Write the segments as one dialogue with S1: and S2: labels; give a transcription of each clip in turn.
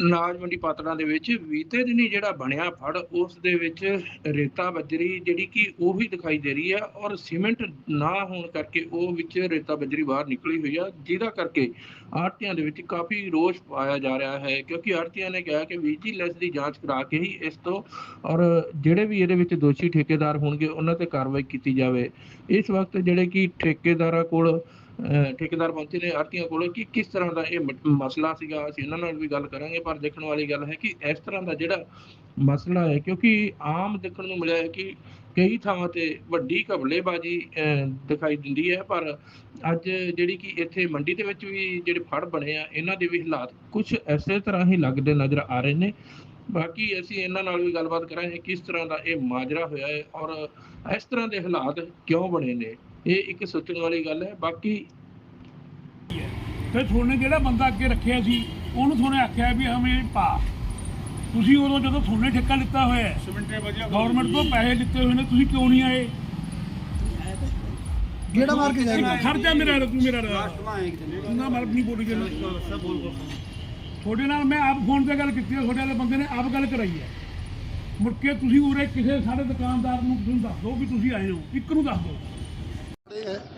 S1: ਅਨਾਜ ਮੰਡੀ ਪਾਤੜਾਂ ਦੇ ਵਿੱਚ ਬੀਤੇ ਦਿਨੀ ਜਿਹੜਾ ਬਣਿਆ ਫੜ, ਉਸ ਦੇ ਵਿੱਚ ਰੇਤਾ ਬਜਰੀ ਜਿਹੜੀ ਕਿ ਉਹ ਦਿਖਾਈ ਦੇ ਰਹੀ ਹੈ ਔਰ ਸੀਮੈਂਟ ਨਾ ਹੋਣ ਕਰਕੇ ਉਹ ਵਿੱਚ ਰੇਤਾ ਬਜਰੀ ਬਾਹਰ ਨਿਕਲੀ ਹੋਈ ਆ, ਜਿਹਦਾ ਕਰਕੇ ਆੜਤੀਆਂ ਦੇ ਵਿੱਚ ਕਾਫੀ ਰੋਸ ਪਾਇਆ ਜਾ ਰਿਹਾ ਹੈ, ਕਿਉਂਕਿ ਆੜਤੀਆਂ ਨੇ ਕਿਹਾ ਕਿ ਵਿਜੀਲੈਂਸ ਦੀ ਜਾਂਚ ਕਰਾ ਕੇ ਹੀ ਇਸ ਤੋਂ ਔਰ ਜਿਹੜੇ ਵੀ ਇਹਦੇ ਵਿੱਚ ਦੋਸ਼ੀ ਠੇਕੇਦਾਰ ਹੋਣਗੇ, ਉਹਨਾਂ ਤੇ ਕਾਰਵਾਈ ਕੀਤੀ ਜਾਵੇ। ਇਸ ਵਕਤ ਜਿਹੜੇ ਕਿ ਠੇਕੇਦਾਰਾਂ ਕੋਲ ਠੇਕੇਦਾਰ ਪਹੁੰਚੇ ਨੇ ਆੜਤੀਆਂ ਕੋਲ ਕਿ ਕਿਸ ਤਰ੍ਹਾਂ ਦਾ ਇਹ ਮਸਲਾ ਸੀਗਾ ਅਸੀਂ ਇਹਨਾਂ ਨਾਲ ਵੀ ਗੱਲ ਕਰਾਂਗੇ ਪਰ ਦੇਖਣ ਵਾਲੀ ਗੱਲ ਹੈ ਕਿ ਇਸ ਤਰ੍ਹਾਂ ਦਾ ਜਿਹੜਾ ਮਸਲਾ ਹੈ ਕਿਉਂਕਿ ਆਮ ਦੇਖਣ ਨੂੰ ਮਿਲਿਆ ਹੈ ਕਿ ਕਈ ਥਾਵਾਂ ਤੇ ਵੱਡੀ ਘਪਲੇਬਾਜ਼ੀ ਅਹ, ਦਿਖਾਈ ਦਿੰਦੀ ਹੈ ਪਰ ਅੱਜ ਜਿਹੜੀ ਕਿ ਇੱਥੇ ਮੰਡੀ ਦੇ ਵਿੱਚ ਵੀ ਜਿਹੜੇ ਫੜ ਬਣੇ ਆ ਇਹਨਾਂ ਦੇ ਵੀ ਹਾਲਾਤ ਕੁਝ ਐਸੇ ਤਰ੍ਹਾਂ ਹੀ ਲੱਗਦੇ ਨਜ਼ਰ ਆ ਰਹੇ ਨੇ। ਬਾਕੀ ਅਸੀਂ ਇਹਨਾਂ ਨਾਲ ਵੀ ਗੱਲਬਾਤ ਕਰਾਂਗੇ ਕਿਸ ਤਰ੍ਹਾਂ ਦਾ ਇਹ ਮਾਜਰਾ ਹੋਇਆ ਹੈ ਔਰ ਇਸ ਤਰ੍ਹਾਂ ਦੇ ਹਾਲਾਤ ਕਿਉਂ ਬਣੇ ਨੇ। ਇਹ ਇੱਕ ਸੋਚਣ ਵਾਲੀ ਗੱਲ ਹੈ ਬਾਕੀ
S2: ਫਿਰ ਤੁਹਾਨੇ ਜਿਹੜਾ ਬੰਦਾ ਅੱਗੇ ਰੱਖਿਆ ਸੀ? ਉਹਨੂੰ ਤੁਹਾਨੇ ਆਖਿਆ ਵੀ ਹਮੇ ਪਾ। ਤੁਸੀਂ ਉਦੋਂ ਜਦੋਂ ਤੁਹਾਨੇ ਠੇਕਾ ਲਿੱਤਾ ਹੋਇਆ ਹੈ ਗਵਰਨਮੈਂਟ ਤੋਂ ਪੈਸੇ ਲਿੱਤੇ ਹੋਏ ਨੇ ਤੁਸੀਂ ਕਿਉਂ ਨਹੀਂ ਆਏ?
S3: ਗੇੜਾ ਮਾਰ ਕੇ ਜਾਏਗਾ?
S2: ਖਰਚਾ ਮੇਰਾ ਤੂੰ ਮੇਰਾ ਨਾ ਮਰ ਨਹੀਂ ਬੋਲੀ ਜਾਣਾ ਤੁਹਾਡੇ ਨਾਲ ਮੈਂ ਆਪ ਫੋਨ ਤੇ ਗੱਲ ਕੀਤੀ ਹੈ ਤੁਹਾਡੇ ਵਾਲੇ ਬੰਦੇ ਨੇ ਆਪ ਗੱਲ ਕਰਾਈ ਹੈ। ਮੁੜ ਕੇ ਤੁਸੀਂ ਉਰੇ ਕਿਸੇ ਸਾਡੇ ਦੁਕਾਨਦਾਰ ਨੂੰ ਤੁਸੀਂ ਦੱਸ ਦਿਓ ਵੀ ਤੁਸੀਂ ਆਏ ਹੋ। ਇੱਕ ਨੂੰ ਦੱਸ ਦਿਓ।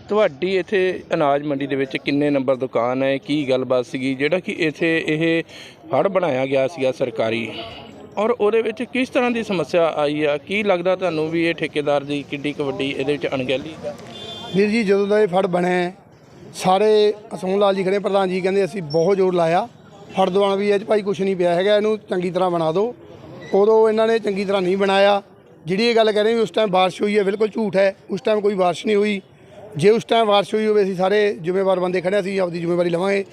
S1: ਤੁਹਾਡੀ ਇੱਥੇ ਅਨਾਜ ਮੰਡੀ ਦੇ ਵਿੱਚ ਕਿੰਨੇ ਨੰਬਰ ਦੁਕਾਨ ਹੈ? ਕੀ ਗੱਲਬਾਤ ਸੀਗੀ? ਜਿਹੜਾ ਕਿ ਇੱਥੇ ਇਹ ਫੜ ਬਣਾਇਆ ਗਿਆ ਸੀਗਾ ਸਰਕਾਰੀ। ਔਰ ਉਹਦੇ ਵਿੱਚ ਕਿਸ ਤਰ੍ਹਾਂ ਦੀ ਸਮੱਸਿਆ ਆਈ ਆ? ਕੀ ਲੱਗਦਾ ਤੁਹਾਨੂੰ ਵੀ ਇਹ ਠੇਕੇਦਾਰ ਦੀ ਕਿੱਡੀ ਕੁ ਵੱਡੀ ਇਹਦੇ ਵਿੱਚ ਅਣਗਹਿਲੀ ਆ?
S3: ਵੀਰ ਜੀ, ਜਦੋਂ ਦਾ ਇਹ ਫੜ ਬਣਿਆ ਸਾਰੇ ਅਸੋਨ ਲਾਲ ਜੀ ਖੜੇ ਪ੍ਰਧਾਨ ਜੀ ਕਹਿੰਦੇ ਅਸੀਂ ਬਹੁਤ ਜ਼ੋਰ ਲਾਇਆ। ਫੜ ਦਵਾਉਣ ਵੀ ਅੱਜ ਭਾਈ ਕੁਝ ਨਹੀਂ ਪਿਆ ਹੈਗਾ, ਇਹਨੂੰ ਚੰਗੀ ਤਰ੍ਹਾਂ ਬਣਾ ਦਿਓ। ਉਦੋਂ ਇਹਨਾਂ ਨੇ ਚੰਗੀ ਤਰ੍ਹਾਂ ਨਹੀਂ ਬਣਾਇਆ। ਜਿਹੜੀ ਇਹ ਗੱਲ ਕਹਿ ਰਹੇ ਵੀ ਉਸ ਟਾਈਮ ਬਾਰਿਸ਼ ਹੋਈ ਹੈ, ਬਿਲਕੁਲ ਝੂਠ ਹੈ, ਉਸ ਟਾਈਮ ਕੋਈ ਬਾਰਿਸ਼ ਨਹੀਂ ਹੋਈ। ਜੇ ਉਸ ਟਾਈਮ ਵਾਰਸ਼ ਹੋਈ ਹੋਵੇ ਅਸੀਂ ਸਾਰੇ ਜ਼ਿੰਮੇਵਾਰ ਬੰਦੇ ਖੜੇ ਅਸੀਂ ਆਪਦੀ ਜ਼ਿੰਮੇਵਾਰੀ ਲਵਾਂਗੇ।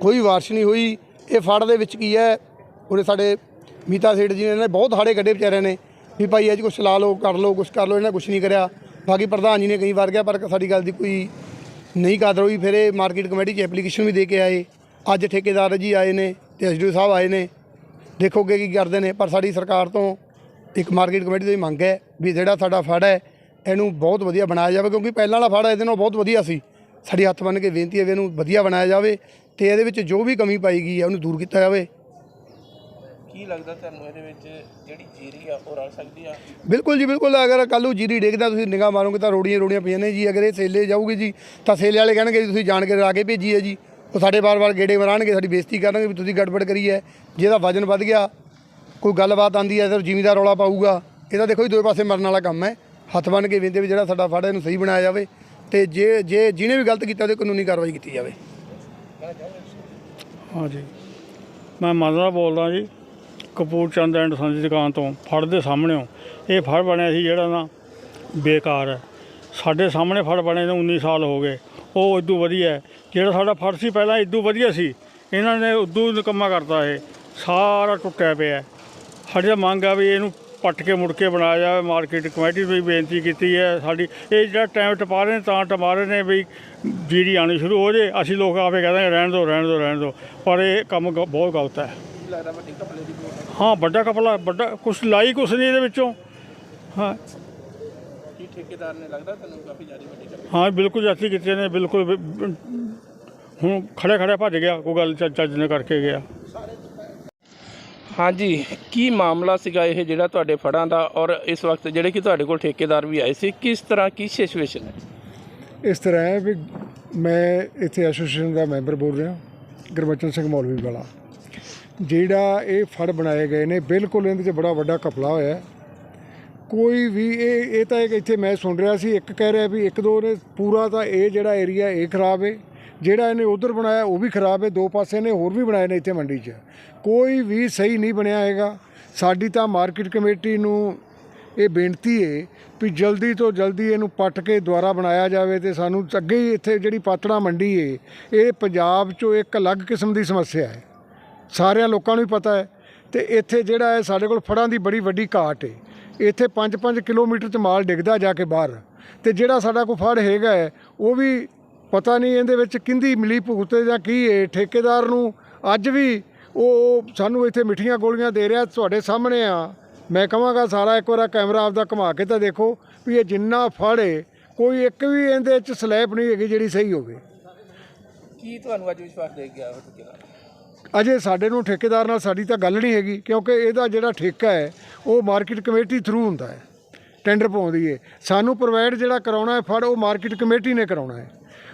S3: ਕੋਈ ਬਾਰਿਸ਼ ਨਹੀਂ ਹੋਈ। ਇਹ ਫੜ ਦੇ ਵਿੱਚ ਕੀ ਹੈ? ਉਹਨੇ ਸਾਡੇ ਮੀਤਾ ਸੇਠ ਜੀ ਨੇ ਇਹਨਾਂ ਨੇ ਬਹੁਤ ਹਾੜੇ ਕੱਢੇ ਵਿਚਾਰਿਆਂ ਨੇ ਵੀ ਭਾਈ ਅੱਜ ਕੁਛ ਲਾ ਲਓ, ਕਰ ਲਓ, ਕੁਛ ਕਰ ਲਓ, ਇਹਨਾਂ ਕੁਛ ਨਹੀਂ ਕਰਿਆ। ਬਾਕੀ ਪ੍ਰਧਾਨ ਜੀ ਨੇ ਕਈ ਵਾਰ ਕਿਹਾ, ਪਰ ਸਾਡੀ ਗੱਲ ਦੀ ਕੋਈ ਨਹੀਂ ਕਦਰ ਹੋਈ। ਫਿਰ ਇਹ ਮਾਰਕੀਟ ਕਮੇਟੀ 'ਚ ਐਪਲੀਕੇਸ਼ਨ ਵੀ ਦੇ ਕੇ ਆਏ। ਅੱਜ ਠੇਕੇਦਾਰ ਜੀ ਆਏ ਨੇ ਤੇ ਐਸਡੀਓ ਸਾਹਿਬ ਆਏ ਨੇ। ਦੇਖੋਗੇ ਕੀ ਕਰਦੇ ਨੇ। ਪਰ ਸਾਡੀ ਸਰਕਾਰ ਤੋਂ ਇੱਕ ਮਾਰਕੀਟ ਕਮੇਟੀ ਦੀ ਮੰਗ ਹੈ ਵੀ ਜਿਹੜਾ ਸਾਡਾ ਫੜ ਹੈ ਇਹਨੂੰ ਬਹੁਤ ਵਧੀਆ ਬਣਾਇਆ ਜਾਵੇ ਕਿਉਂਕਿ ਪਹਿਲਾਂ ਵਾਲਾ ਫੜ ਇਹਦੇ ਨਾਲੋਂ ਬਹੁਤ ਵਧੀਆ ਸੀ। ਸਾਡੀ ਹੱਥ ਬੰਨ੍ਹ ਕੇ ਬੇਨਤੀ ਹੈ ਵੀ ਇਹਨੂੰ ਵਧੀਆ ਬਣਾਇਆ ਜਾਵੇ ਤੇ ਇਹਦੇ ਵਿੱਚ ਜੋ ਵੀ ਕਮੀ ਪਾਈ ਗਈ ਹੈ ਉਹਨੂੰ ਦੂਰ ਕੀਤਾ ਜਾਵੇ।
S1: ਕੀ ਲੱਗਦਾ ਤੁਹਾਨੂੰ ਇਹਦੇ ਵਿੱਚ ਜਿਹੜੀ ਜੀਰੀ ਆ ਉਹ ਰਲ ਸਕਦੀ ਆ?
S3: ਬਿਲਕੁਲ ਜੀ ਬਿਲਕੁਲ। ਅਗਰ ਕੱਲ੍ਹ ਨੂੰ ਜੀਰੀ ਡੇਗਦਾ ਤੁਸੀਂ ਨਿਗਾਹ ਮਾਰੋਗੇ ਤਾਂ ਰੋੜੀਆਂ ਰੋੜੀਆਂ ਪਈਆਂ ਨੇ ਜੀ। ਅਗਰ ਇਹ ਸੇਲੇ ਜਾਊਗੀ ਜੀ ਤਾਂ ਸੇਲੇ ਵਾਲੇ ਕਹਿਣਗੇ ਜੀ ਤੁਸੀਂ ਜਾਣ ਕੇ ਲਾ ਕੇ ਭੇਜੀ ਹੈ ਜੀ। ਉਹ ਸਾਡੇ ਵਾਰ-ਵਾਰ ਗੇੜੇ ਮਰਾਣਗੇ ਸਾਡੀ ਬੇਇੱਜ਼ਤੀ ਕਰਨਗੇ ਵੀ ਤੁਸੀਂ ਗੜਬੜ ਕਰੀ ਹੈ। ਜੇ ਇਹਦਾ ਵਜਨ ਵੱਧ ਗਿਆ ਕੋਈ ਗੱਲਬਾਤ ਆਂਦੀ ਹੈ ਤਾਂ ਜ਼ਿਮੀਦਾਰ ਰੌਲਾ ਪਾਊਗਾ। ਇਹਦਾ ਦੇਖੋ ਜੀ ਦੋਵੇਂ ਪਾਸੇ ਮਰਨ ਵਾਲਾ ਕੰਮ ਹੈ। ਹੱਥ ਬੰਨ ਕੇ ਵੇਂਦੇ ਵੀ ਜਿਹੜਾ ਸਾਡਾ ਫੜ ਇਹਨੂੰ ਸਹੀ ਬਣਾਇਆ ਜਾਵੇ ਤੇ ਜੇ ਜੇ ਜਿਹਨੇ ਵੀ ਗਲਤ ਕੀਤਾ ਉਹਦੇ ਕਾਨੂੰਨੀ ਕਾਰਵਾਈ ਕੀਤੀ ਜਾਵੇ।
S4: ਹਾਂਜੀ ਮੈਂ ਮਾਦਰਾ ਬੋਲਦਾ ਜੀ, ਕਪੂਰ ਚੰਦ ਐਂਡ ਸੰਜ ਦੀ ਦੁਕਾਨ ਤੋਂ ਫੜ ਦੇ ਸਾਹਮਣੇੋਂ ਇਹ ਫੜ ਬਣਿਆ ਸੀ ਜਿਹੜਾ ਨਾ ਬੇਕਾਰ ਹੈ। ਸਾਡੇ ਸਾਹਮਣੇ ਫੜ ਬਣੇ ਨੂੰ 19 ਸਾਲ ਹੋ ਗਏ। ਉਹ ਇਦੋਂ ਵਧੀਆ ਜਿਹੜਾ ਸਾਡਾ ਫੜ ਸੀ ਪਹਿਲਾਂ ਇਦੋਂ ਵਧੀਆ ਸੀ। ਇਹਨਾਂ ਨੇ ਉਦੋਂ ਨਿਕੰਮਾ ਕਰਤਾ ਇਹ। ਸਾਰਾ ਟੁੱਟਿਆ ਪਿਆ ਹੈ। ਸਾਡੀ ਮੰਗ ਆ ਵੀ ਇਹਨੂੰ ਪੱਟ ਕੇ ਮੁੜ ਕੇ ਬਣਾਇਆ ਜਾਵੇ ਮਾਰਕੀਟ ਕਮੇਟੀ ਨੂੰ ਵੀ ਬੇਨਤੀ ਕੀਤੀ ਹੈ ਸਾਡੀ। ਇਹ ਜਿਹੜਾ ਟਾਈਮ ਟਪਾ ਰਹੇ ਨੇ ਤਾਂ ਟਪਾ ਰਹੇ ਨੇ ਵੀ ਜੀਰੀ ਆਣੀ ਸ਼ੁਰੂ ਹੋ ਜੇ ਅਸੀਂ ਲੋਕ ਆਪੇ ਕਹਿੰਦੇ ਰਹਿਣ ਦਿਓ ਰਹਿਣ ਦਿਓ ਰਹਿਣ ਦਿਓ ਪਰ ਇਹ ਕੰਮ ਗ- ਬਹੁਤ ਗਲਤ ਹੈ। ਹਾਂ ਵੱਡਾ ਕਪਲਾ ਵੱਡਾ ਕੁਛ ਲਾਈ ਕੁਛ ਨਹੀਂ ਇਹਦੇ ਵਿੱਚੋਂ। ਹਾਂ।
S1: ਕੀ ਠੇਕੇਦਾਰ ਨੇ ਲੱਗਦਾ ਤੁਹਾਨੂੰ ਕਾਫੀ ਜ਼ਿਆਦਾ ਵੱਡੀ
S4: ਹਾਂ ਬਿਲਕੁਲ ਜਾਤੀ ਕੀਤੇ ਨੇ ਬਿਲਕੁਲ ਵੀ- ਹੁਣ ਖੜੇ ਖੜੇ ਭੱਜ ਗਿਆ ਕੋਈ ਗੱਲ ਚੱਜ ਨੇ ਕਰਕੇ ਗਿਆ।
S1: ਹਾਂਜੀ, ਕੀ ਮਾਮਲਾ ਸੀਗਾ ਇਹ ਜਿਹੜਾ ਤੁਹਾਡੇ ਫੜਾਂ ਦਾ ਔਰ ਇਸ ਵਕਤ ਜਿਹੜੇ ਕਿ ਤੁਹਾਡੇ ਕੋਲ ਠੇਕੇਦਾਰ ਵੀ ਆਏ ਸੀ, ਕਿਸ ਤਰ੍ਹਾਂ ਕੀ ਸਿਚੁਏਸ਼ਨ ਹੈ?
S5: ਇਸ ਤਰ੍ਹਾਂ ਹੈ ਵੀ ਮੈਂ ਇੱਥੇ ਐਸੋਸੀਏਸ਼ਨ ਦਾ ਮੈਂਬਰ ਬੋਲ ਰਿਹਾ, ਗੁਰਬਚਨ ਸਿੰਘ ਮੌਲਵੀ ਵਾਲਾ। ਜਿਹੜਾ ਇਹ ਫੜ ਬਣਾਏ ਗਏ ਨੇ, ਬਿਲਕੁਲ ਇਹਦੇ 'ਚ ਬੜਾ ਵੱਡਾ ਕਪਲਾ ਹੋਇਆ। ਕੋਈ ਵੀ ਇਹ ਇਹ ਤਾਂ ਇੱਕ ਇੱਥੇ ਮੈਂ ਸੁਣ ਰਿਹਾ ਸੀ, ਇੱਕ ਕਹਿ ਰਿਹਾ ਵੀ ਇੱਕ ਦੋ ਨੇ, ਪੂਰਾ ਤਾਂ ਇਹ ਜਿਹੜਾ ਏਰੀਆ ਇਹ ਖਰਾਬ ਹੈ ਜਿਹੜਾ ਇਹਨੇ ਉਧਰ ਬਣਾਇਆ ਉਹ ਵੀ ਖਰਾਬ ਹੈ, ਦੋ ਪਾਸੇ ਨੇ ਹੋਰ ਵੀ ਬਣਾਏ ਨੇ ਇੱਥੇ ਮੰਡੀ 'ਚ। ਕੋਈ ਵੀ ਸਹੀ ਨਹੀਂ ਬਣਿਆ ਹੈਗਾ। ਸਾਡੀ ਤਾਂ ਮਾਰਕੀਟ ਕਮੇਟੀ ਨੂੰ ਇਹ ਬੇਨਤੀ ਹੈ ਵੀ ਜਲਦੀ ਤੋਂ ਜਲਦੀ ਇਹਨੂੰ ਪੱਟ ਕੇ ਦੁਬਾਰਾ ਬਣਾਇਆ ਜਾਵੇ ਤੇ ਸਾਨੂੰ ਅੱਗੇ ਹੀ ਇੱਥੇ ਜਿਹੜੀ ਪਾਤੜਾ ਮੰਡੀ ਹੈ, ਇਹ ਪੰਜਾਬ 'ਚੋਂ ਇੱਕ ਅਲੱਗ ਕਿਸਮ ਦੀ ਸਮੱਸਿਆ ਹੈ। ਸਾਰਿਆਂ ਲੋਕਾਂ ਨੂੰ ਹੀ ਪਤਾ ਹੈ ਤੇ ਇੱਥੇ ਜਿਹੜਾ ਹੈ ਸਾਡੇ ਕੋਲ ਫੜਾਂ ਦੀ ਬੜੀ ਵੱਡੀ ਘਾਟ ਹੈ। ਇੱਥੇ 5-5 ਕਿਲੋਮੀਟਰ ਚ ਮਾਲ ਡਿੱਗਦਾ ਜਾ ਕੇ ਬਾਹਰ ਤੇ ਜਿਹੜਾ ਸਾਡਾ ਕੋਈ ਫੜ ਹੈਗਾ ਹੈ, ਉਹ ਵੀ ਪਤਾ ਨਹੀਂ ਇਹਦੇ ਵਿੱਚ ਕਿੰਦੀ ਮਿਲੀ ਭੁਗਤ ਜਾਂ ਕੀ ਹੈ ਠੇਕੇਦਾਰ ਨੂੰ। ਅੱਜ ਵੀ ਉਹ ਸਾਨੂੰ ਇੱਥੇ ਮਿੱਠੀਆਂ ਗੋਲੀਆਂ ਦੇ ਰਿਹਾ ਤੁਹਾਡੇ ਸਾਹਮਣੇ ਆ। ਮੈਂ ਕਹਾਂਗਾ ਸਾਰਾ ਇੱਕ ਵਾਰ ਕੈਮਰਾ ਆਪਦਾ ਘੁਮਾ ਕੇ ਤਾਂ ਦੇਖੋ ਵੀ ਇਹ ਜਿੰਨਾ ਫੜ ਹੈ ਕੋਈ ਇੱਕ ਵੀ ਇਹਦੇ ਵਿੱਚ ਸਲੈਬ ਨਹੀਂ ਹੈਗੀ ਜਿਹੜੀ ਸਹੀ ਹੋਵੇ।
S1: ਕੀ ਤੁਹਾਨੂੰ ਅੱਜ ਵਿਸ਼ਵਾਸ ਦੇ ਗਿਆ ਠੇਕੇਦਾਰ?
S5: ਅਜੇ ਸਾਡੇ ਨੂੰ ਠੇਕੇਦਾਰ ਨਾਲ ਸਾਡੀ ਤਾਂ ਗੱਲ ਨਹੀਂ ਹੈਗੀ ਕਿਉਂਕਿ ਇਹਦਾ ਜਿਹੜਾ ਠੇਕਾ ਹੈ ਉਹ ਮਾਰਕੀਟ ਕਮੇਟੀ ਥਰੂ ਹੁੰਦਾ ਹੈ। ਟੈਂਡਰ ਪਾਉਂਦੀ ਹੈ ਸਾਨੂੰ ਪ੍ਰੋਵਾਈਡ ਜਿਹੜਾ ਕਰਾਉਣਾ ਹੈ ਫੜ ਉਹ ਮਾਰਕੀਟ ਕਮੇਟੀ ਨੇ ਕਰਾਉਣਾ ਹੈ।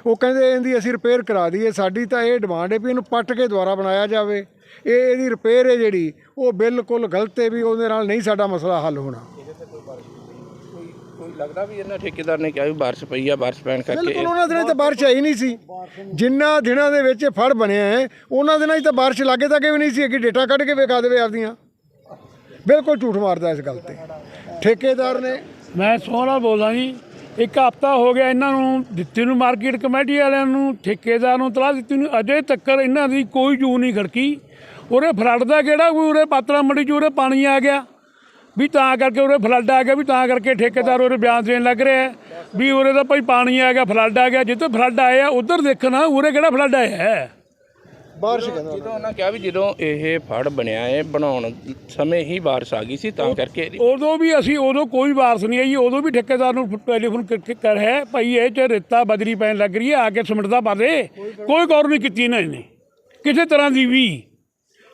S5: ਉਹ ਕਹਿੰਦੇ ਇਹਦੀ ਅਸੀਂ ਰਿਪੇਅਰ ਕਰਾ ਦਈਏ ਸਾਡੀ ਤਾਂ ਇਹ ਡਿਮਾਂਡ ਹੈ ਵੀ ਇਹਨੂੰ ਪੱਟ ਕੇ ਦੁਬਾਰਾ ਬਣਾਇਆ ਜਾਵੇ। ਇਹ ਇਹਦੀ ਰਿਪੇਅਰ ਹੈ ਜਿਹੜੀ ਉਹ ਬਿਲਕੁਲ ਗਲਤ ਹੈ ਵੀ ਉਹਦੇ ਨਾਲ ਨਹੀਂ ਸਾਡਾ ਮਸਲਾ ਹੱਲ ਹੋਣਾ।
S1: ਕੋਈ ਲੱਗਦਾ ਵੀ ਇਹਨਾਂ ਠੇਕੇਦਾਰ ਨੇ ਕਿਹਾ ਵੀ ਬਾਰਿਸ਼ ਪਈ ਆ ਬਾਰਿਸ਼ ਪੈਣ ਕਰਕੇ
S5: ਬਿਲਕੁਲ ਉਹਨਾਂ ਦਿਨਾਂ 'ਚ ਤਾਂ ਬਾਰਿਸ਼ ਆਈ ਨਹੀਂ ਸੀ। ਜਿੰਨਾ ਦਿਨਾਂ ਦੇ ਵਿੱਚ ਇਹ ਫੜ ਬਣਿਆ ਹੈ ਉਹਨਾਂ ਦਿਨਾਂ 'ਚ ਤਾਂ ਬਾਰਿਸ਼ ਲਾਗੇ ਤੱਕ ਵੀ ਨਹੀਂ ਸੀ ਕਿ ਡੇਟਾ ਕੱਢ ਕੇ ਵਿਖਾ ਦੇਵੇ ਆਪਦੀਆਂ। ਬਿਲਕੁਲ ਝੂਠ ਮਾਰਦਾ ਇਸ ਗੱਲ ਤੇ। ਠੇਕੇਦਾਰ ਨੇ
S2: ਮੈਂ ਸੋਹਣਾ ਬੋਲਦਾ ਜੀ। ਇੱਕ ਹਫਤਾ ਹੋ ਗਿਆ ਇਹਨਾਂ ਨੂੰ ਦਿੱਤੀ ਨੂੰ ਮਾਰਕੀਟ ਕਮੇਟੀ ਵਾਲਿਆਂ ਨੂੰ, ਠੇਕੇਦਾਰ ਨੂੰ ਤਲਾਹ ਦਿੱਤੀ ਨੂੰ, ਅਜੇ ਤੱਕ ਇਹਨਾਂ ਦੀ ਕੋਈ ਜੂ ਨਹੀਂ ਖੜਕੀ। ਉਰੇ ਫਲੱਡ ਦਾ ਕਿਹੜਾ ਕੋਈ, ਉਰੇ ਪਾਤਲਾ ਮੰਡੀ 'ਚ ਉਰੇ ਪਾਣੀ ਆ ਗਿਆ। ਵੀ ਤਾਂ ਕਰਕੇ ਉਰੇ ਫਲੱਡ ਆ ਗਿਆ, ਵੀ ਤਾਂ ਕਰਕੇ ਠੇਕੇਦਾਰ ਉਰੇ ਬਿਆਨ ਦੇਣ ਲੱਗ ਰਿਹਾ ਵੀ ਉਰੇ ਤਾਂ ਭਾਈ ਪਾਣੀ ਆ ਗਿਆ, ਫਲੱਡ ਆ ਗਿਆ, ਜਿੱਥੇ ਫਲੱਡ ਆਇਆ, ਉਧਰ ਦੇਖਣਾ, ਉਰੇ ਕਿਹੜਾ ਫਲੱਡ ਆਇਆ ਹੈ?
S5: ਬਾਰਿਸ਼ ਕਹਿੰਦਾ
S1: ਜਦੋਂ ਉਹਨਾਂ ਕਿਹਾ ਵੀ ਜਦੋਂ ਇਹ ਫੜ ਬਣਿਆ ਹੈ ਬਣਾਉਣ ਸਮੇਂ ਹੀ ਬਾਰਿਸ਼ ਆ ਗਈ ਸੀ ਤਾਂ ਕਰਕੇ
S2: ਉਦੋਂ ਵੀ ਅਸੀਂ ਉਦੋਂ ਕੋਈ ਵਾਰਸ ਨਹੀਂ ਆਈ ਉਦੋਂ ਵੀ ਠੇਕੇਦਾਰ ਨੂੰ ਟੈਲੀਫੋਨ ਕਰਕੇ ਕਰ ਹੈ ਭਾਈ ਇਹ ਚ ਰੇਤਾ ਬਜਰੀ ਪੈਣ ਲੱਗ ਰਹੀ ਹੈ ਆ ਕੇ ਸਿਮਟ ਦਾ ਪਾ ਦੇ ਕੋਈ ਗੌਰ ਨਹੀਂ ਕੀਤੀ ਇਹਨਾਂ ਨੇ। ਕਿਸੇ ਤਰ੍ਹਾਂ ਦੀ ਵੀ।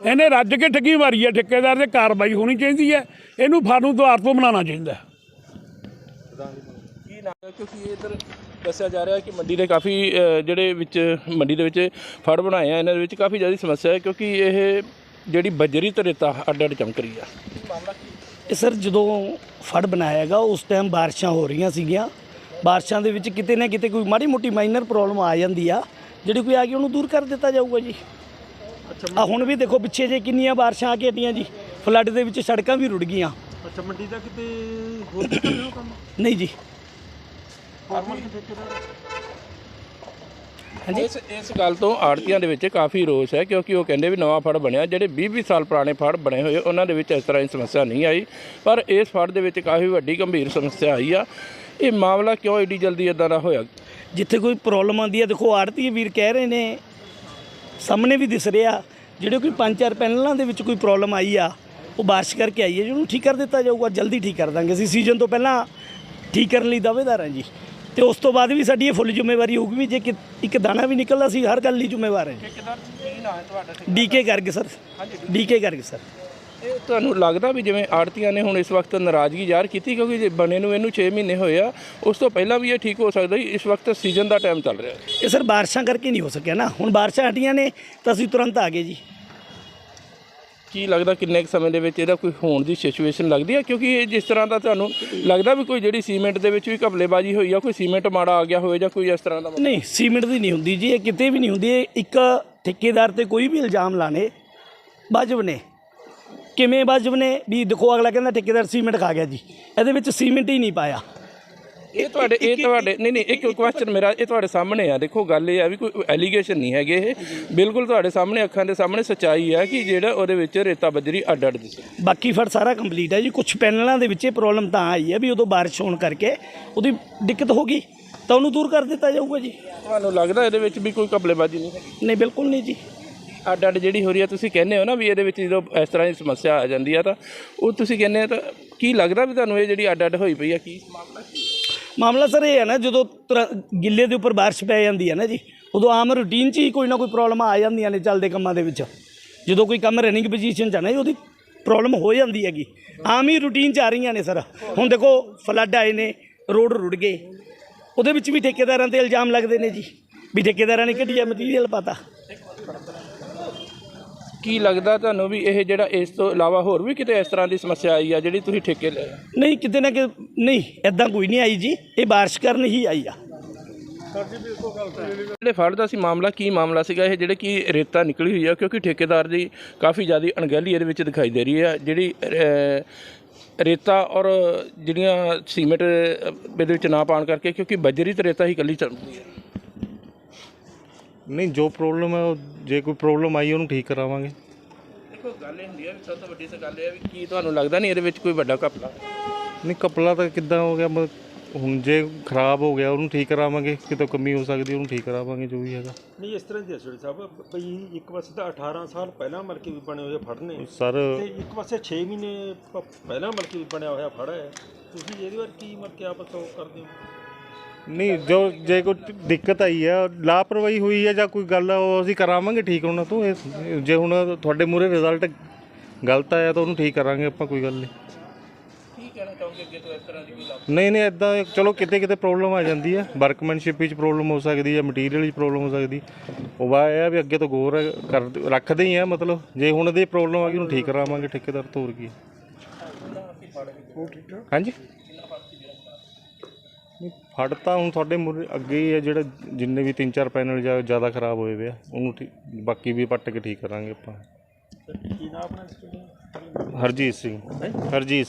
S2: ਇਹਨੇ ਰੱਜ ਕੇ ਠੱਗੀ ਮਾਰੀ ਹੈ ਠੇਕੇਦਾਰ ਤੇ ਕਾਰਵਾਈ ਹੋਣੀ ਚਾਹੀਦੀ ਹੈ। ਇਹਨੂੰ ਫਾਰੂ ਦੁਆਰ ਤੋਂ ਬਣਾਉਣਾ ਚਾਹੀਦਾ ਹੈ
S1: ਕਿਉਂਕਿ ਇਧਰ ਦੱਸਿਆ ਜਾ ਰਿਹਾ ਕਿ ਮੰਡੀ ਦੇ ਕਾਫੀ ਜਿਹੜੇ ਵਿੱਚ ਮੰਡੀ ਦੇ ਵਿੱਚ ਫੜ ਬਣਾਏ ਆ ਇਹਨਾਂ ਦੇ ਵਿੱਚ ਕਾਫੀ ਜ਼ਿਆਦਾ ਸਮੱਸਿਆ ਹੈ ਕਿਉਂਕਿ ਇਹ ਜਿਹੜੀ ਬਜਰੀ ਤੇ ਰੇਤਾ ਅੱਡ ਅੱਡ ਚਮਕ ਰਹੀ ਆ।
S6: ਇਹ ਸਰ ਜਦੋਂ ਫੜ ਬਣਾਇਆ ਹੈਗਾ ਉਸ ਟਾਈਮ ਬਾਰਿਸ਼ਾਂ ਹੋ ਰਹੀਆਂ ਸੀਗੀਆਂ। ਬਾਰਿਸ਼ਾਂ ਦੇ ਵਿੱਚ ਕਿਤੇ ਨਾ ਕਿਤੇ ਕੋਈ ਮਾੜੀ ਮੋਟੀ ਮਾਈਨਰ ਪ੍ਰੋਬਲਮ ਆ ਜਾਂਦੀ ਆ ਜਿਹੜੀ ਕੋਈ ਆ ਗਈ ਉਹਨੂੰ ਦੂਰ ਕਰ ਦਿੱਤਾ ਜਾਊਗਾ ਜੀ। ਆ ਹੁਣ ਵੀ ਦੇਖੋ ਪਿੱਛੇ ਜੇ ਕਿੰਨੀਆਂ ਬਾਰਿਸ਼ਾਂ ਆ ਕੇ ਹਟੀਆਂ ਜੀ ਫਲੱਡ ਦੇ ਵਿੱਚ ਸੜਕਾਂ ਵੀ ਰੁੜ ਗਈਆਂ।
S7: ਅੱਛਾ ਮੰਡੀ ਦਾ ਕਿਤੇ ਹੋਰ ਕੰਮ?
S6: ਨਹੀਂ ਜੀ।
S1: ਇਸ ਇਸ ਗੱਲ ਤੋਂ ਆੜਤੀਆਂ ਦੇ ਵਿੱਚ ਕਾਫੀ ਰੋਸ ਹੈ ਕਿਉਂਕਿ ਉਹ ਕਹਿੰਦੇ ਵੀ ਨਵਾਂ ਫੜ ਬਣਿਆ ਜਿਹੜੇ 20-20 ਸਾਲ ਪੁਰਾਣੇ ਫੜ ਬਣੇ ਹੋਏ ਉਹਨਾਂ ਦੇ ਵਿੱਚ ਇਸ ਤਰ੍ਹਾਂ ਦੀ ਸਮੱਸਿਆ ਨਹੀਂ ਆਈ। ਪਰ ਇਸ ਫੜ ਦੇ ਵਿੱਚ ਕਾਫੀ ਵੱਡੀ ਗੰਭੀਰ ਸਮੱਸਿਆ ਆਈ ਆ। ਇਹ ਮਾਮਲਾ ਕਿਉਂ ਏਡੀ ਜਲਦੀ ਇਦਾਂ ਦਾ ਹੋਇਆ?
S6: ਜਿੱਥੇ ਕੋਈ ਪ੍ਰੋਬਲਮ ਆਉਂਦੀ ਹੈ ਦੇਖੋ ਆੜਤੀ ਵੀਰ ਕਹਿ ਰਹੇ ਨੇ ਸਾਹਮਣੇ ਵੀ ਦਿਸ ਰਿਹਾ ਜਿਹੜੇ ਕੋਈ ਪੰਜ ਚਾਰ ਪੈਨਲਾਂ ਦੇ ਵਿੱਚ ਕੋਈ ਪ੍ਰੋਬਲਮ ਆਈ ਆ ਉਹ ਬਾਰਿਸ਼ ਕਰਕੇ ਆਈ ਹੈ ਜਿਹਨੂੰ ਠੀਕ ਕਰ ਦਿੱਤਾ ਜਾਊਗਾ ਜਲਦੀ ਠੀਕ ਕਰ ਦਾਂਗੇ ਅਸੀਂ। ਸੀਜ਼ਨ ਤੋਂ ਪਹਿਲਾਂ ਠੀਕ ਕਰਨ ਲਈ ਦਾਅਵੇਦਾਰ ਹਾਂ ਜੀ। ਤੇ ਉਸ ਤੋਂ ਬਾਅਦ ਵੀ ਸਾਡੀ ਇਹ ਫੁੱਲ ਜ਼ਿੰਮੇਵਾਰੀ ਹੋਊਗੀ ਵੀ ਜੇ ਕਿ- ਇੱਕ ਦਾਣਾ ਵੀ ਨਿਕਲਦਾ ਸੀ ਹਰ ਗੱਲ ਲਈ ਜ਼ਿੰਮੇਵਾਰ ਹੈ। ਜੀ ਡੀਕੇ ਕਰਕੇ ਸਰ। ਡੀਕੇ ਕਰਕੇ ਸਰ।
S1: ਇਹ ਤੁਹਾਨੂੰ ਲੱਗਦਾ ਵੀ ਜਿਵੇਂ ਆੜਤੀਆਂ ਨੇ ਹੁਣ ਇਸ ਵਕਤ ਨਾਰਾਜ਼ਗੀ ਜ਼ਾਹਰ ਕੀਤੀ ਕਿਉਂਕਿ ਜੇ ਬਣੇ ਨੂੰ ਇਹਨੂੰ 6 ਮਹੀਨੇ ਹੋਏ ਆ ਉਸ ਤੋਂ ਪਹਿਲਾਂ ਵੀ ਇਹ ਠੀਕ ਹੋ ਸਕਦਾ ਸੀ ਇਸ ਵਕਤ ਸੀਜ਼ਨ ਦਾ ਟਾਈਮ ਚੱਲ ਰਿਹਾ ਹੈ।
S6: ਇਹ ਸਰ ਬਾਰਿਸ਼ਾਂ ਕਰਕੇ ਨਹੀਂ ਹੋ ਸਕਿਆ ਨਾ। ਹੁਣ ਬਾਰਿਸ਼ਾਂ ਹਟੀਆਂ ਨੇ ਤਾਂ ਅਸੀਂ ਤੁਰੰਤ ਆ ਗਏ ਜੀ।
S1: ਕੀ ਲੱਗਦਾ ਕਿੰਨੇ ਕੁ ਸਮੇਂ ਦੇ ਵਿੱਚ ਇਹਦਾ ਕੋਈ ਹੋਣ ਦੀ ਸਿਚੁਏਸ਼ਨ ਲੱਗਦੀ ਹੈ? ਕਿਉਂਕਿ ਇਹ ਜਿਸ ਤਰ੍ਹਾਂ ਦਾ ਤੁਹਾਨੂੰ ਲੱਗਦਾ ਵੀ ਕੋਈ ਜਿਹੜੀ ਸੀਮੈਂਟ ਦੇ ਵਿੱਚ ਵੀ ਘਪਲੇਬਾਜ਼ੀ ਹੋਈ ਆ, ਕੋਈ ਸੀਮੈਂਟ ਮਾੜਾ ਆ ਗਿਆ ਹੋਵੇ ਜਾਂ ਕੋਈ ਇਸ ਤਰ੍ਹਾਂ ਦਾ
S6: ਨਹੀਂ, ਸੀਮੈਂਟ ਦੀ ਨਹੀਂ ਹੁੰਦੀ ਜੀ, ਇਹ ਕਿਤੇ ਵੀ ਨਹੀਂ ਹੁੰਦੀ, ਇਹ ਇੱਕ ਠੇਕੇਦਾਰ ਤੇ ਕੋਈ ਵੀ ਇਲਜ਼ਾਮ ਲਾਣੇ, ਵਾਜਬ ਨੇ। ਕਿਵੇਂ ਵਾਜਬ ਨੇ? ਵੀ ਦੇਖੋ, ਅਗਲਾ ਕਹਿੰਦਾ ਠੇਕੇਦਾਰ ਸੀਮੈਂਟ ਖਾ ਗਿਆ ਜੀ, ਇਹਦੇ ਵਿੱਚ ਸੀਮੈਂਟ ਹੀ ਨਹੀਂ ਪਾਇਆ।
S1: ਇਹ ਤੁਹਾਡੇ ਇਹ ਤੁਹਾਡੇ ਨਹੀਂ ਨਹੀਂ ਇੱਕ ਕੁਐਸਚਨ ਮੇਰਾ ਇਹ ਤੁਹਾਡੇ ਸਾਹਮਣੇ ਆ। ਦੇਖੋ ਗੱਲ ਇਹ ਆ ਵੀ ਕੋਈ ਐਲੀਗੇਸ਼ਨ ਨਹੀਂ ਹੈਗੇ ਇਹ। ਬਿਲਕੁਲ ਤੁਹਾਡੇ ਸਾਹਮਣੇ ਅੱਖਾਂ ਦੇ ਸਾਹਮਣੇ ਸੱਚਾਈ ਹੈ ਕਿ ਜਿਹੜਾ ਉਹਦੇ ਵਿੱਚ ਰੇਤਾ ਬੱਜਰੀ ਅੱਡ ਅੱਡ ਦਿਸੇ।
S6: ਬਾਕੀ ਫੜ ਸਾਰਾ ਕੰਪਲੀਟ ਹੈ ਜੀ। ਕੁਝ ਪੈਨਲਾਂ ਦੇ ਵਿੱਚ ਇਹ ਪ੍ਰੋਬਲਮ ਤਾਂ ਆਈ ਹੈ ਵੀ ਉਦੋਂ ਬਾਰਿਸ਼ ਹੋਣ ਕਰਕੇ ਉਹਦੀ ਦਿੱਕਤ ਹੋ ਗਈ। ਤਾਂ ਉਹਨੂੰ ਦੂਰ ਕਰ ਦਿੱਤਾ ਜਾਊਗਾ ਜੀ।
S1: ਤੁਹਾਨੂੰ ਲੱਗਦਾ ਇਹਦੇ ਵਿੱਚ ਵੀ ਕੋਈ ਘਪਲੇਬਾਜ਼ੀ ਨਹੀਂ ਹੈਗੀ?
S6: ਨਹੀਂ ਬਿਲਕੁਲ ਨਹੀਂ ਜੀ।
S1: ਅੱਡ ਅੱਡ ਜਿਹੜੀ ਹੋ ਰਹੀ ਹੈ ਤੁਸੀਂ ਕਹਿੰਦੇ ਹੋ ਨਾ ਵੀ ਇਹਦੇ ਵਿੱਚ ਜਦੋਂ ਇਸ ਤਰ੍ਹਾਂ ਦੀ ਸਮੱਸਿਆ ਆ ਜਾਂਦੀ ਆ ਤਾਂ ਉਹ ਤੁਸੀਂ ਕਹਿੰਦੇ ਆ ਤਾਂ ਕੀ ਲੱਗਦਾ ਵੀ ਤੁਹਾਨੂੰ ਇਹ ਜਿਹੜੀ ਅੱਡ ਅੱਡ ਹੋਈ ਪਈ ਆ ਕੀ ਮਾਮਲਾ
S6: ਮਾਮਲਾ ਸਰ ਇਹ ਹੈ ਨਾ ਜਦੋਂ ਤੁਰ- ਗਿੱਲੇ ਦੇ ਉੱਪਰ ਬਾਰਿਸ਼ ਪੈ ਜਾਂਦੀ ਹੈ ਨਾ ਜੀ ਉਦੋਂ ਆਮ ਰੂਟੀਨ 'ਚ ਹੀ ਕੋਈ ਨਾ ਕੋਈ ਪ੍ਰੋਬਲਮ ਆ ਜਾਂਦੀਆਂ ਨੇ ਚੱਲਦੇ ਕੰਮਾਂ ਦੇ ਵਿੱਚ। ਜਦੋਂ ਕੋਈ ਕੰਮ ਰਨਿੰਗ ਪੋਜੀਸ਼ਨ 'ਚ ਆ ਨਾ ਜੀ, ਉਹਦੀ ਪ੍ਰੋਬਲਮ ਹੋ ਜਾਂਦੀ ਹੈਗੀ। ਆਮ ਹੀ ਰੂਟੀਨ 'ਚ ਆ ਰਹੀਆਂ ਨੇ ਸਰ। ਹੁਣ ਦੇਖੋ ਫਲੱਡ ਆਏ ਨੇ ਰੋਡ ਰੁੜ ਗਏ। ਉਹਦੇ ਵਿੱਚ ਵੀ ਠੇਕੇਦਾਰਾਂ ਤੇ ਇਲਜ਼ਾਮ ਲੱਗਦੇ ਨੇ ਜੀ ਵੀ ਠੇਕੇਦਾਰਾਂ ਨੇ ਘਟੀਆ ਮਟੀਰੀਅਲ ਪਾਤਾ।
S1: ਕੀ ਲੱਗਦਾ ਤੁਹਾਨੂੰ ਵੀ ਇਹ ਜਿਹੜਾ ਇਸ ਤੋਂ ਇਲਾਵਾ ਹੋਰ ਵੀ ਕਿਤੇ ਇਸ ਤਰ੍ਹਾਂ ਦੀ ਸਮੱਸਿਆ ਆਈ ਆ ਜਿਹੜੀ ਤੁਸੀਂ ਠੇਕੇ ਆ?
S6: ਨਹੀਂ ਕਿਤੇ ਨਾ ਕਿ ਨਹੀਂ ਐਦਾਂ ਕੋਈ ਨਹੀਂ ਆਈ ਜੀ। ਇਹ ਬਾਰਿਸ਼ ਕਾਰਨ ਹੀ ਆਈ ਆ।
S1: ਜਿਹੜੇ ਫੜ ਦਾ ਸੀ ਮਾਮਲਾ ਕੀ ਮਾਮਲਾ ਸੀਗਾ ਇਹ? ਜਿਹੜੇ ਕਿ ਰੇਤਾ ਨਿਕਲੀ ਹੋਈ ਆ ਕਿਉਂਕਿ ਠੇਕੇਦਾਰ ਦੀ ਕਾਫੀ ਜ਼ਿਆਦਾ ਅਣਗਹਿਲੀ ਇਹਦੇ ਵਿੱਚ ਦਿਖਾਈ ਦੇ ਰਹੀ ਹੈ ਜਿਹੜੀ ਰੇਤਾ ਔਰ ਜਿਹੜੀਆਂ ਸੀਮੈਂਟ ਇਹਦੇ ਵਿੱਚ ਨਾ ਪਾਉਣ ਕਰਕੇ ਕਿਉਂਕਿ ਬਜਰੀ ਤੇ ਰੇਤਾ ਹੀ ਇਕੱਲੀ ਚੱਲਦੀ ਹੈ
S7: ਨਹੀਂ ਜੋ ਪ੍ਰੋਬਲਮ ਹੈ ਉਹ ਜੇ ਕੋਈ ਪ੍ਰੋਬਲਮ ਆਈ ਉਹਨੂੰ ਠੀਕ ਕਰਾਵਾਂਗੇ।
S1: ਦੇਖੋ ਗੱਲ ਇਹ ਹੁੰਦੀ ਹੈ ਸਭ ਤੋਂ ਵੱਡੀ ਤਾਂ ਗੱਲ ਇਹ ਹੈ ਵੀ ਕੀ ਤੁਹਾਨੂੰ ਲੱਗਦਾ ਨਹੀਂ ਇਹਦੇ ਵਿੱਚ ਕੋਈ ਵੱਡਾ ਘਪਲਾ?
S7: ਨਹੀਂ ਕਪਲਾ ਤਾਂ ਕਿੱਦਾਂ ਹੋ ਗਿਆ? ਮ- ਹੁਣ ਜੇ ਖਰਾਬ ਹੋ ਗਿਆ ਉਹਨੂੰ ਠੀਕ ਕਰਾਵਾਂਗੇ। ਕਿਤੋਂ ਕਮੀ ਹੋ ਸਕਦੀ ਉਹਨੂੰ ਠੀਕ ਕਰਾਵਾਂਗੇ ਜੋ ਵੀ ਹੈਗਾ।
S8: ਨਹੀਂ ਇਸ ਤਰ੍ਹਾਂ ਦੀ ਅਸਲ ਸਾਹਿਬ। ਭਈ ਇੱਕ ਪਾਸੇ ਤਾਂ 18 ਸਾਲ ਪਹਿਲਾਂ ਮਲਕੀ ਵੀ ਬਣੇ ਹੋਏ ਫੜ ਨੇ
S7: ਸਰ
S8: ਤੇ ਇੱਕ ਪਾਸੇ 6 ਮਹੀਨੇ ਪ- ਪਹਿਲਾਂ ਮਲਕੀ ਵੀ ਬਣਿਆ ਹੋਇਆ ਫੜ ਹੈ ਤੁਸੀਂ ਇਹਦੇ ਬਾਰੇ ਕੀ ਮਲਕੀ ਆਪਸ ਉਹ ਕਰਦੇ ਹੋ?
S7: ਨਹੀਂ ਜੋ ਜੇ ਕੋਈ ਦਿੱਕਤ ਆਈ ਹੈ ਲਾਪਰਵਾਹੀ ਹੋਈ ਹੈ ਜਾਂ ਕੋਈ ਗੱਲ ਆ ਉਹ ਅਸੀਂ ਕਰਾਵਾਂਗੇ ਠੀਕ ਉਹਨਾਂ ਤੋਂ ਇਹ- ਜੇ ਹੁਣ ਤੁਹਾਡੇ ਮੂਰੇ ਰਿਜ਼ਲਟ ਗਲਤ ਆਇਆ ਤਾਂ ਉਹਨੂੰ ਠੀਕ ਕਰਾਂਗੇ ਆਪਾਂ ਕੋਈ ਗੱਲ ਨਹੀਂ।
S1: ਕੀ ਕਹਿਣਾ ਚਾਹੋਗੇ ਅੱਗੇ ਤੋਂ ਇਸ ਤਰ੍ਹਾਂ ਦੀ ਕੋਈ ਲਾਭ
S7: ਨਹੀਂ ਨਹੀਂ ਇਦਾਂ ਚਲੋ ਕਿਤੇ ਕਿਤੇ ਪ੍ਰੋਬਲਮ ਆ ਜਾਂਦੀ ਹੈ ਵਰਕਮੈਨਸ਼ਿਪ ਵਿੱਚ ਪ੍ਰੋਬਲਮ ਹੋ ਸਕਦੀ ਹੈ ਮਟੀਰੀਅਲ ਵਿੱਚ ਪ੍ਰੋਬਲਮ ਹੋ ਸਕਦੀ। ਉਹ ਵਾ ਇਹ ਆ ਵੀ ਅੱਗੇ ਤੋਂ ਗੌਰ ਕਰ ਰੱਖਦੇ ਹੀ ਆ ਮਤਲਬ ਜੇ ਹੁਣ ਦੀ ਪ੍ਰੋਬਲਮ ਆ ਗਈ ਉਹਨੂੰ ਠੀਕ ਕਰਾਵਾਂਗੇ ਠੇਕੇਦਾਰ ਤੋਂ ਹੋਰ ਕੀ ਹੈ। ਹਾਂਜੀ? ਫੜ ਤਾਂ ਹੁਣ ਤੁਹਾਡੇ ਮੂਹਰੇ ਅੱਗੇ ਹੀ ਹੈ ਜਿਹੜਾ ਜਿੰਨੇ ਵੀ ਤਿੰਨ ਚਾਰ ਪੈਨਲ ਜਾਂ ਜ਼ਿਆਦਾ ਖਰਾਬ ਹੋਏ ਵੇ ਆ ਉਹਨੂੰ ਠੀਕ- ਬਾਕੀ ਵੀ ਪੱਟ ਕੇ ਠੀਕ ਕਰਾਂਗੇ ਆਪਾਂ।
S8: ਕੀ ਨਾਮ ਆਪਣਾ
S7: ਹਰਜੀਤ ਸਿੰਘ। ਹਰਜੀਤ